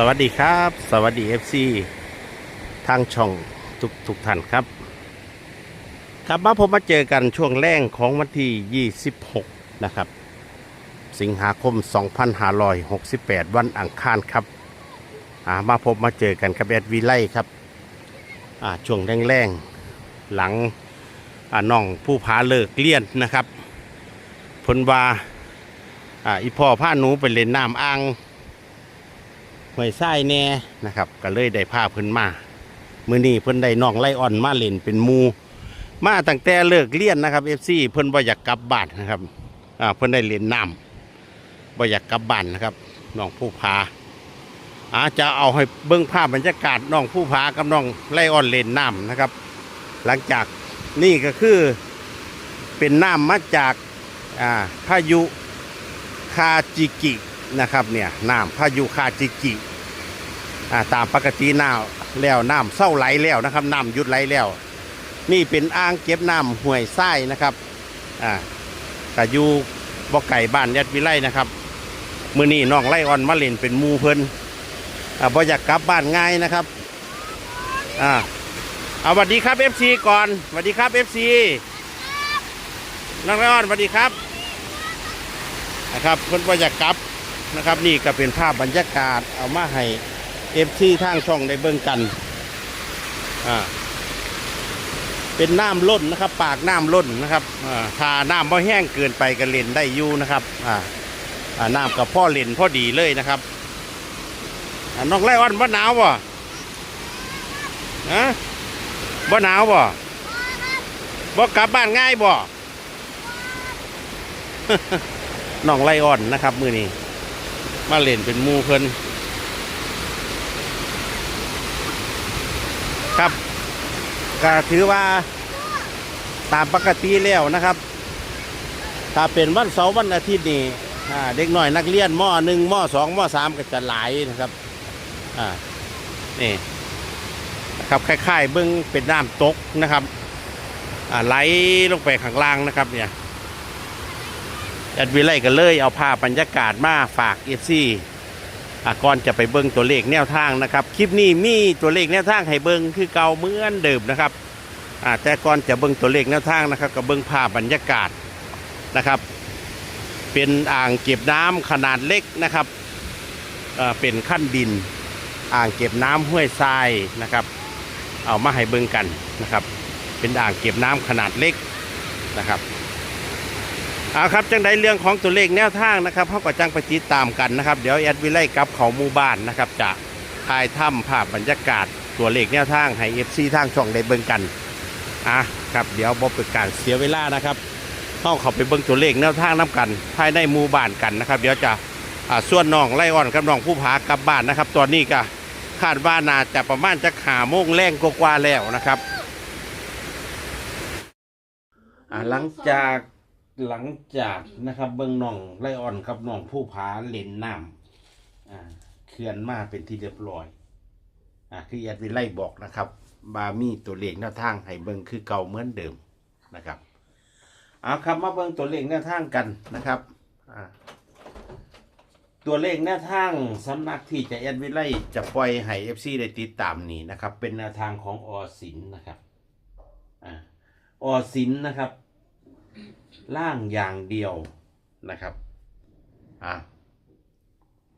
สวัสดีครับ สวัสดี FC ทางช่องทุกทุกท่านครับ ครับมาผมมาเจอกันช่วงแรกของวันที่ 26 นะครับ สิงหาคม 2568 วันอังคารครับอ่ามาพบมาเจอกันครับแอดวีไลครับอ่าช่วงแรงๆ หลังอ่าน้องผู้พาเลิกเลี่ยนนะครับพนวาอ่าอีพ่อพาหนูไปเล่นน้ำอ่าง หวยไส้แน่นะครับก็เลยได้พาเพิ่นมามื้อนี้เพิ่นได้น้องไลอ่อนมาเล่นเป็นหมูมาตั้งแต่เลิกเรียนนะครับ FC เพิ่นบ่อยากกลับบ้านนะครับอ่าเพิ่นได้เล่นน้ำบ่อยากกลับบ้านนะครับน้องผู้พาอาจะเอาให้เบิ่งภาพบรรยากาศน้องผู้พากับน้องไลอ่อนเล่นน้ำนะครับ หลังจากนี่ก็คือเป็นน้ำมาจากอ่าพายุคาจิกินะครับเนี่ยน้ำพายุคาจิกิ อ่าตามปกติน้ำแล้วน้ำเศร้าไหลแล้วนะครับน้ำหยุดไหลแล้ว นี่เป็นอ่างเก็บน้ำห้วยทรายนะครับอ่าแต่อยู่บ่อไก่บ้านยัดวิไลนะครับมือนี้น้องไล่อ่อนมาเล่นเป็นมูเพิ่นอ่าบ่อยากกลับบ้านง่ายนะครับอ่าเอาสวัสดีครับเอฟซีก่อนสวัสดีครับเอฟซีน้องไล่อ่อนสวัสดีครับนะครับเพิ่นบ่อยากกลับนะครับ นี่ก็เป็นภาพบรรยากาศเอามาให้ เอฟซีทางช่องได้เบิ่งกัน อ่า เป็นน้ำล้นนะครับ ปากน้ำล้นนะครับ อ่าถ้าน้ำไม่แห้งเกินไปก็เล่นได้อยู่นะครับ อ่าอ่าน้ำกับพ่อเล่นพ่อดีเลยนะครับอ่าน้องไล่วันบ่หนาวบ่ฮะบ่หนาวบ่บ่กลับบ้านง่ายบ่น้องไล่อ่อนนะครับ มือนี้ มาเล่นเป็นมูเพิ่น ครับก็ถือว่าตามปกติแล้วนะครับ ถ้าเป็นวันเสาร์วันอาทิตย์นี่เด็กน้อยนักเรียนมหนึ่งมสองมสามก็จะหลายนะครับอ่านี่นะครับคล้ายๆเบิ้งเป็นน้ำตกนะครับอ่าไหลลงไปข้างล่างนะครับเนี่ยแอดวิไลก็เลยเอาภาพบรรยากาศมาฝากเอฟซีอะ ก่อนจะไปเบิ้งตัวเลขแนวทางนะครับ คลิปนี้มีตัวเลขแนวทางให้เบิ้งคือเก่าเหมือนเดิมนะครับแต่ก่อนจะเบิ้งตัวเลขแนวทางนะครับก็เบิ้งภาพบรรยากาศนะครับ เป็นอ่างเก็บน้ำขนาดเล็กนะครับเป็นขั้นดิน อ่างเก็บน้ำห้วยทรายนะครับ เอามาให้เบิ้งกันนะครับ เป็นอ่างเก็บน้ำขนาดเล็กนะครับ เอาครับจังได้เรื่องของตัวเลขแนวทางนะครับเขาก็จังไปติดตามกันนะครับเดี๋ยวแอดวิไลกับเขาหมู่บ้านนะครับจะถ่ายถ้ำภาพบรรยากาศตัวเลขแนวทางให้เอฟซีทางช่องได้เบิ่งกันอะครับเดี๋ยวบอเป็นการเสียเวลานะครับเข้าเขาไปเบิ่งตัวเลขแนวทางน้กัน ภายในหมู่บ้านกันนะครับ เดี๋ยวจะอ่าส่วนน้องไล่อ่อนกับน้องผู้ผากลับบ้านนะครับ ตอนนี้ก็คาดว่าน่าจะประมาณจะขาโมงแรงกว่าแล้วนะครับอ่าหลังจาก หลังจากนะครับ เบิ้งน้องไลออนครับน้องผู้ผาเลนน้ำอ่าเขื่อนมาเป็นที่เรียบร้อยอ่าคือแอดวิไลบอกนะครับ บามีตัวเลขแนวทางให้เบิ้งคือเก่าเหมือนเดิมนะครับเอาครับมาเบิ้งตัวเลขแนวทางกันนะครับอ่าตัวเลขแนวทางสำนักที่จะแอดวิไลจะปล่อยให้เอฟซีได้ติดตามนี่นะครับ เป็นแนวทางของอสินนะครับอ่าอสินนะครับ ล่างอย่างเดียวนะครับอะ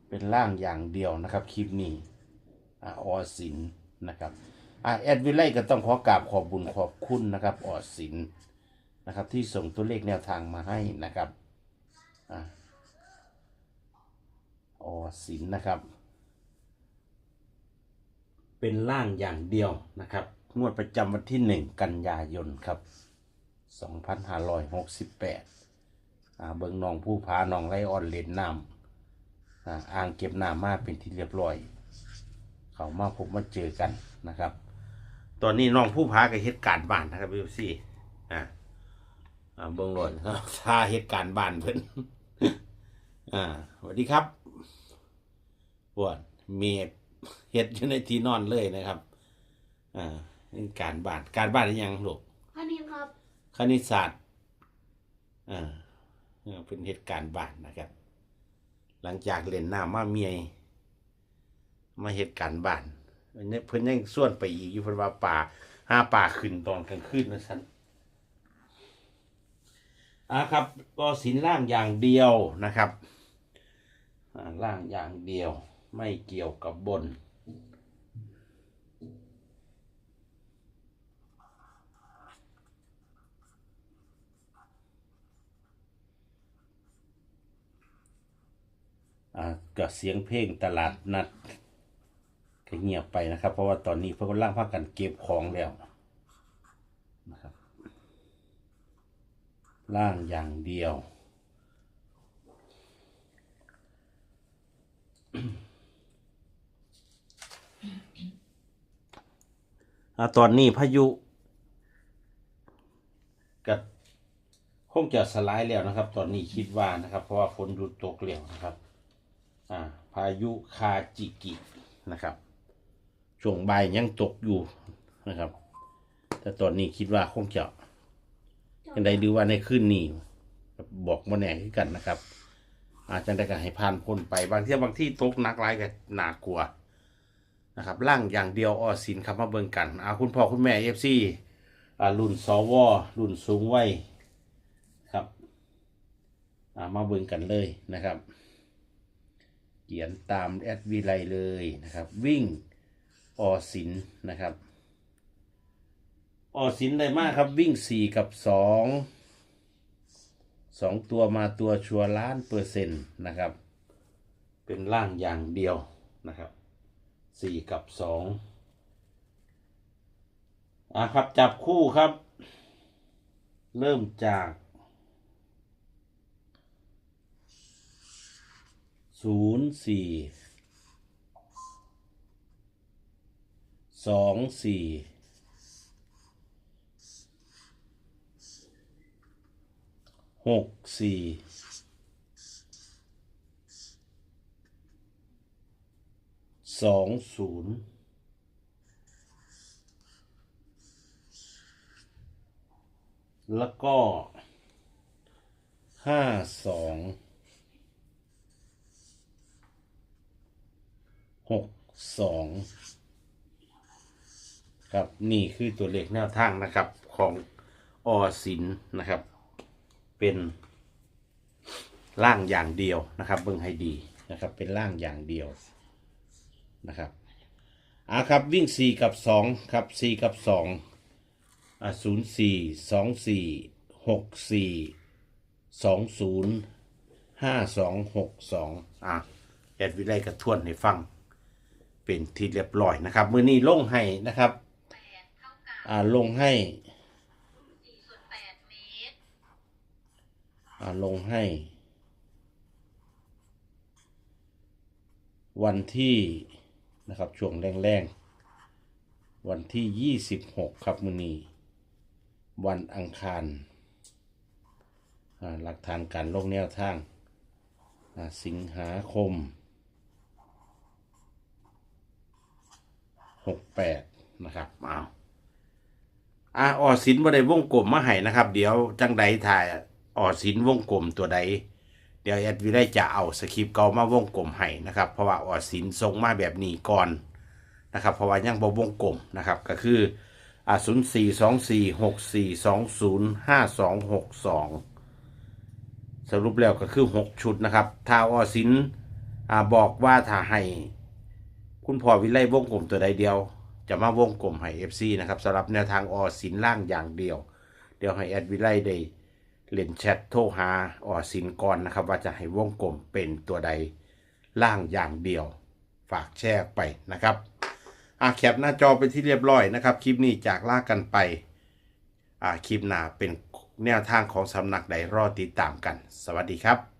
เป็นล่างอย่างเดียวนะครับคลิปนี้อะออสินนะครับอะแอดวิไลก็ต้องขอกราบขอบบุญขอบคุณนะครับออสินนะครับ ที่ส่งตัวเลขแนวทางมาให้นะครับอะออสินนะครับ เป็นล่างอย่างเดียวนะครับ งวดประจำวันที่หนึ่งกันยายนครับ 2568อ่าเบิงนองผู้พาหนองไรอ่อนเลนน้ำอ่าอ่างเก็บน้ำมาเป็นที่เรียบร้อย เขามาพบมาเจอกันนะครับ ตอนนี้น้องผู้พากับเหตุการณ์บ้านนะครับพี่ซี่อ่าอ่าเบิงหล่นครับท่าเหตุการณ์บ้านเพิ่นอ่าสวัสดีครับปวดมีเฮ็ดอยู่ในที่นอนเลยนะครับ อ่าการบ้านการบ้านยังลูกอันนี้ครับ คณิตศาสตร์อ่าเป็นเหตุการณ์บ้านนะครับ หลังจากเล่นน้ำมาเมียมาเหตุการณ์บ้านเพิ่นยังเพิ่นยังส่วนไปอีกอยู่เพิ่นว่าป่าห้าป่าขึ้นตอนกลางคืนนะสันอ่าครับ ก็สินล่างอย่างเดียวนะครับล่างอย่างเดียวไม่เกี่ยวกับบน กับเสียงเพลงตลาดนัดก็เงียบไปนะครับ เพราะว่าตอนนี้เพิ่นกำลังพากันเก็บของแล้วนะครับล่างอย่างเดียวอตอนนี้พายุกับคงจะสลายแล้วนะครับ ตอนนี้คิดว่านะครับ เพราะว่าฝนหยุดตกแล้วนะครับ พายุคาจิกินะครับ ช่วงบ่ายยังตกอยู่นะครับ แต่ตอนนี้คิดว่าคงจะยังไดดูว่าในคืนนี้บอกมาแน่ขึ้นกันนะครับ อาจจะได้กันให้ผ่านพ้นไปบางที่บางที่ตกหนักหลายก็น่ากลัวนะครับล่างอย่างเดียวออสินครับมาเบิ่งกันอาคุณพ่อคุณแม่เอฟซีอารุ่นสวรุ่นสูงวัยครับอามาเบิ่งกันเลยนะครับ เขียนตามแอดวีไลเลยนะครับ วิ่งออสินนะครับ ออสินได้มากครับ วิ่งสี่กับสองสองตัวมาตัวชัวร์ล้านเปอร์เซ็นต์นะครับ เป็นล่างอย่างเดียวนะครับสี่กับสองอะครับจับคู่ครับ เริ่มจาก ศูนย์สี่สองสี่หกสี่สองศูนย์แล้วก็ห้าสอง หกสองครับนี่คือตัวเลขแนวทางนะครับของอสินนะครับ เป็นล่างอย่างเดียวนะครับเบิ่งให้ดีนะครับ เป็นล่างอย่างเดียวนะครับอ่าครับวิ่งสี่กับสองครับสี่กับสองอ่าศูนย์สี่สองสี่หกสี่สองศูนย์ห้าสองหกสองอะแอดวิไลกระทวนให้ฟัง เป็นที่เรียบร้อยนะครับ มือนี้ลงให้นะครับแปดเท่ากับอ่าลงให้สี่ส่วนแปดเมตรอ่าลงให้ วันที่นะครับช่วงแรงๆ วันที่ 26 ครับมือนี้ วันอังคารอ่าหลักฐานการลงแนวทางอ่าสิงหาคม 68นะครับเอาอ่าออสินบ่ได้วงกลมมาให้นะครับ เดี๋ยวจังใดถ่ายออสินวงกลมตัวใด เดี๋ยวแอดวิได้จะเอาสคริปต์เก่ามาวงกลมให้นะครับ เพราะว่าออสินทรงมาแบบนี้ก่อนนะครับ เพราะว่ายังบ่วงกลมนะครับ ก็คืออ่าศูนย์สี่สองสี่หกสี่สองศูนย์ห้าสองหกสองสรุปแล้วก็คือหกชุดนะครับถ้าออสินอ่าบอกว่าถ้าให้ คุณพ่อวิไลวงกลมตัวใดเดียว จะมาวงกลมให้ FC นะครับสำหรับแนวทางออสินล่างอย่างเดียว เดี๋ยวให้แอดวิไลได้เล่นแชทโทรหาออสินก่อนนะครับ ว่าจะให้วงกลมเป็นตัวใดล่างอย่างเดียว ฝากแชร์ไปนะครับอะแคปหน้าจอไปที่เรียบร้อยนะครับ คลิปนี้จากลากกันไปอ่าคลิปหน้าเป็นแนวทางของสำนักใดรอติดตามกัน สวัสดีครับ